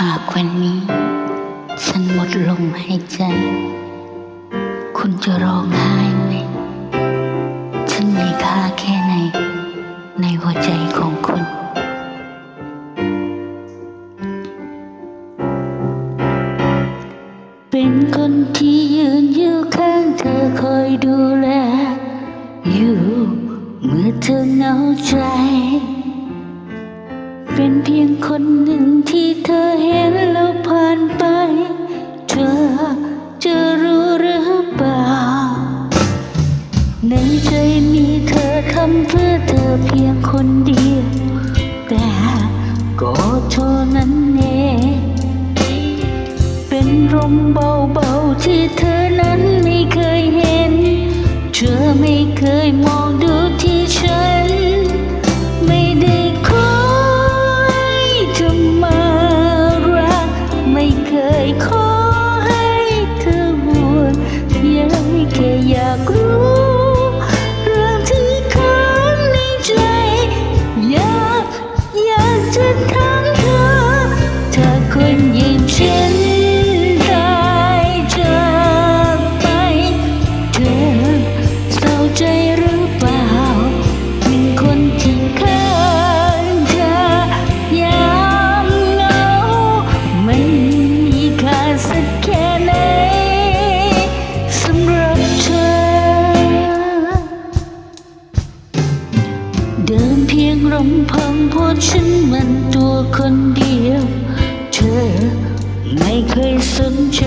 หากวันนี้ ฉันหมดลมหายใจ คุณจะร้องไห้ไหม ฉันมีค่าแค่ไหน ในหัวใจของคุณ เป็นคนที่ยืนอยู่ข้างเธอคอยดูแล อยู่ เมื่อเธอเหงาใจ เป็นเพียงคนหนึ่งที่เธอเห็นแล้วผ่านไป เธอจะรู้หรือเปล่า ในใจมีเธอทำเพื่อเธอเพียงคนเดียว แต่ก็เท่านั้นเองเป็นลมเบาๆที่เธอนั้นไม่เคยเห็น เธอไม่เคยมองดูที่ฉัน ฉันมันตัวคนเดียว เธอไม่เคยสนใจ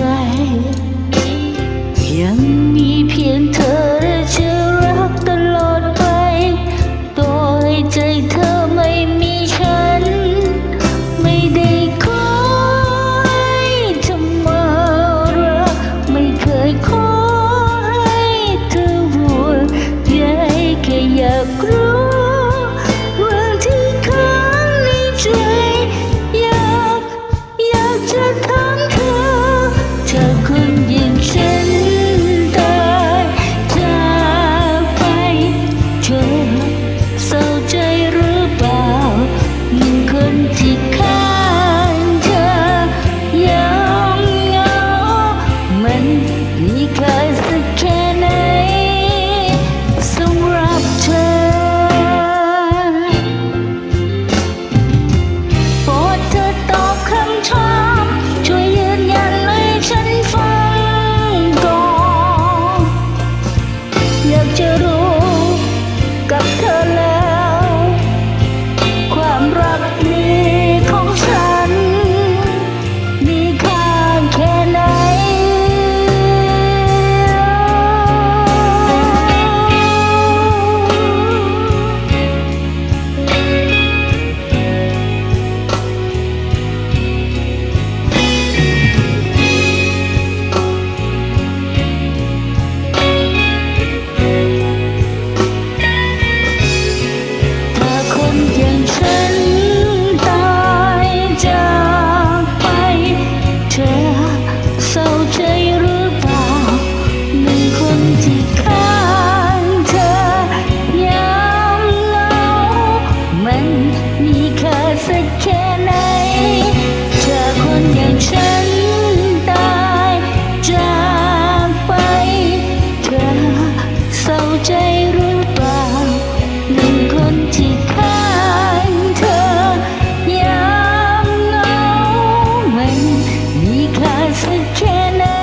Because the generation